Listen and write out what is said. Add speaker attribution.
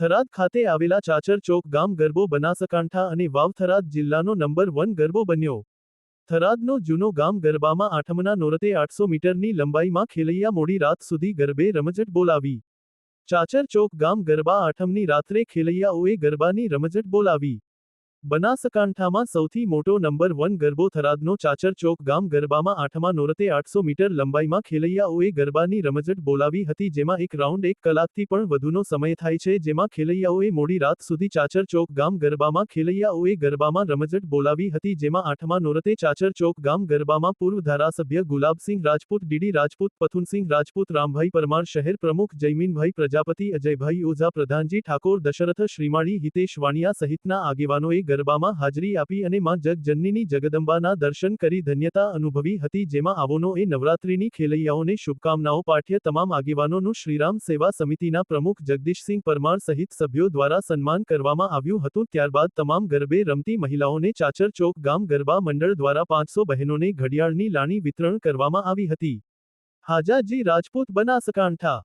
Speaker 1: થરાદ ખાતે આવેલા ચાચર ચોક ગામ ગરબો બનાસકાંઠા અને વાવ થરાદ જિલ્લાનો નંબર વન ગરબો બન્યો. થરાદનો જૂનો ગામ ગરબામાં આઠમના નોરતે આઠસો મીટરની લંબાઈમાં ખેલૈયા મોડી રાત સુધી ગરબે રમઝટ બોલાવી. ચાચર ચોક ગામ ગરબા આઠમની રાત્રે ખેલૈયાઓએ ગરબાની રમઝટ બોલાવી. બનાસકાંઠામાં સૌથી મોટો નંબર વન ગરબો થરાદનો ચાચર ચોક ગામ ગરબામાં આઠમા નોરતે આઠસો મીટર લંબાઈમાં ખેલૈયાઓએ ગરબાની રમઝટ બોલાવી હતી, જેમાં એક રાઉન્ડ એક કલાકથી પણ વધુનો સમય થાય છે, જેમાં ખેલૈયાઓએ મોડી રાત સુધી ચાચર ચોક ગામ ગરબામાં ખેલૈયાઓએ ગરબામાં રમઝટ બોલાવી હતી, જેમાં આઠમા નોરતે ચાચર ચોક ગામ ગરબામાં પૂર્વ ધારાસભ્ય ગુલાબસિંહ રાજપૂત, ડીડી રાજપૂત, પથુનસિંહ રાજપૂત, રામભાઈ પરમાર શહેર પ્રમુખ જયમીનભાઈ પ્રજાપતિ, અજયભાઈ ઓઝા, પ્રધાનજી ઠાકોર, દશરથ શ્રીમાળી, હિતેશ વાણિયા સહિતના આગેવાનોએ ગરબામાં હાજરી આપી અને માં જગજનનીની જગદંબાના દર્શન કરી ધન્યતા અનુભવી હતી, જેમાં આવોનોએ નવરાત્રિની ખેલૈયાઓને શુભકામનાઓ પાઠ્ય તમામ આગેવાનોનું શ્રીરામ સેવા સમિતિના પ્રમુખ જગદીશસિંહ પરમાર સહિત સભ્યો દ્વારા સન્માન કરવામાં આવ્યું હતું. ત્યારબાદ તમામ ગરબે રમતી મહિલાઓને ચાચર ચોક ગામ ગરબા મંડળ દ્વારા પાંચસો બહેનોને ઘડિયાળની લાણી વિતરણ કરવામાં આવી હતી. હાજાજી રાજપૂત બનાસકાંઠા